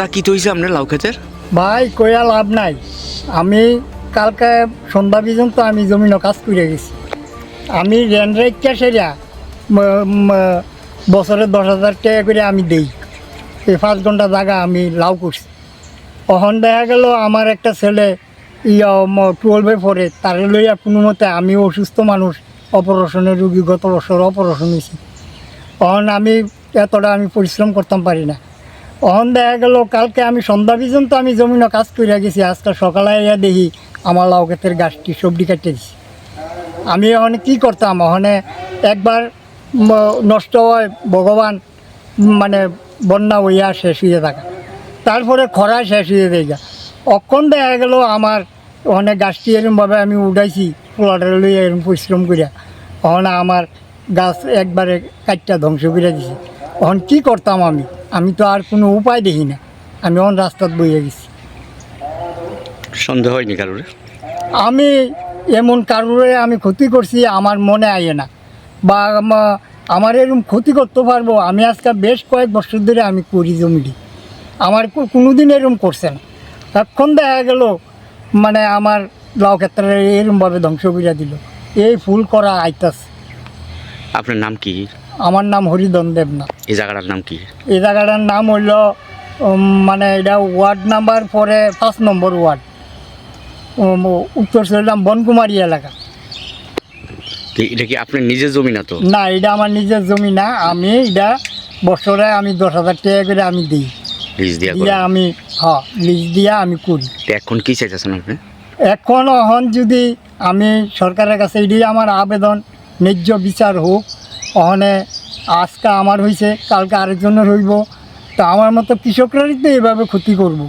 অবস্থা কি তো হয়েছে আপনার লাউ ক্ষেতের? ভাই, কইয়া লাভ নাই। আমি কালকে সন্ধ্যা পর্যন্ত আমি জমিন কাজ করে গেছি। আমি রেন রেখা সেরা বছরে দশ হাজার টাকা করে আমি দেই। এই পাঁচ ঘণ্টা জায়গা আমি লাউ করছি। তখন দেখা গেল আমার একটা ছেলে ইয়া টুয়েলভে পড়ে। তারে লইয়া কোনো মতে আমি অসুস্থ মানুষ। অপারেশনের রুগী গত বছর অপারেশন হয়েছি তখন আমি এতটা আমি পরিশ্রম করতাম পারি না। তখন দেখা গেল, কালকে আমি সন্ধ্যা পর্যন্ত আমি জমিনে কাজ করে গেছি, আজকে সকালে এসে দেখি আমার লাউ ক্ষেতের গাছটি সবজি কাটতে দিছি আমি ওখানে কী করতাম? ওখানে একবার নষ্ট হয়, ভগবান মানে বন্যা হইয়া শেষ হয়ে থাকা। তারপরে খরা শেষ হয়ে যায় অক্ষণ দেখা গেল আমার ওখানে গাছটি এরমভাবে আমি উঠাইছি পোলাটারে লইয়া এরম পরিশ্রম করিয়া ওখানে আমার গাছ একবারে কাটটা ধ্বংস করে দিছি। তখন কী করতাম আমি? আমি তো আর কোনো উপায় দেখি না। আমি অন রাস্তাত বইয়ে গেছি। সন্দেহ হয়নি কারোর? আমি এমন কারোরে আমি ক্ষতি করছি আমার মনে আইয়ে না। বা আমার এরকম ক্ষতি করতে পারব আমি আজকে বেশ কয়েক বছর ধরে আমি করি জমিটি। আমার কোনো দিন এরকম করছে না। তখন দেখা গেল মানে আমার লাউ ক্ষেত্রে এরকমভাবে ধ্বংস করে দিল। এই ফুল করা আইতাস আপনার নাম কি? আমার নাম হরিদন দেবনাথ। এই জায়গাটার নাম কি? এই জায়গাটার নাম হইল মানে এটা ওয়ার্ড নাম্বার পরে পাঁচ নম্বর ওয়ার্ড। উত্তর সিলেটাম বনকুমারী এলাকা। এটা কি আপনার নিজের জমি না তো? না এটা আমার নিজের জমি না। আমি এটা বছরে আমি দশ হাজার টাকা করে আমি দিই। লিজ দিয়া আমি হ্যাঁ লিজ দিয়া আমি করি। এখন কি চাইতেছেন আপনি? এখন অহন যদি আমি সরকারের কাছে এটাই আমার আবেদন ন্যায্য বিচার হোক অহনে আজকে আমার হয়েছে কালকে আরেকজনের হইব। তো আমার মতো কৃষকরাই তো এভাবে ক্ষতি করব।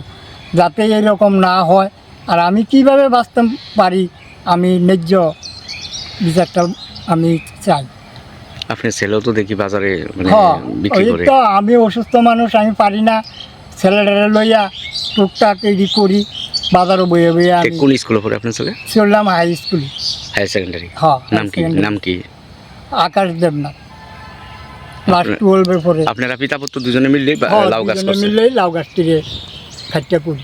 যাতে এরকম না হয়। আর আমি কীভাবে বাঁচতে পারি আমি ন্যায্য বিচারটা আমি চাই। আপনার ছেলেও তো দেখি বাজারে মানে তো আমি অসুস্থ মানুষ আমি পারি না। ছেলেটারে লইয়া টুকটাক এডি করি বাজারও বইয়ে বইয়ে কোন স্কুলে পড়ে আপনার ছেলে? চললাম হাই স্কুল। Higher secondary. হ্যাঁ নাম কি। নাম কি? আকাশ দেবনাথ। ক্লাস টুয়েলভের পরে। আপনারা পিতা পুত্র দুজনে মিললেই হ্যাঁ, লাউ গাছ মিললেই লাউ গাছ থেকে খাটটা করি।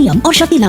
নিয়ম ও লাগু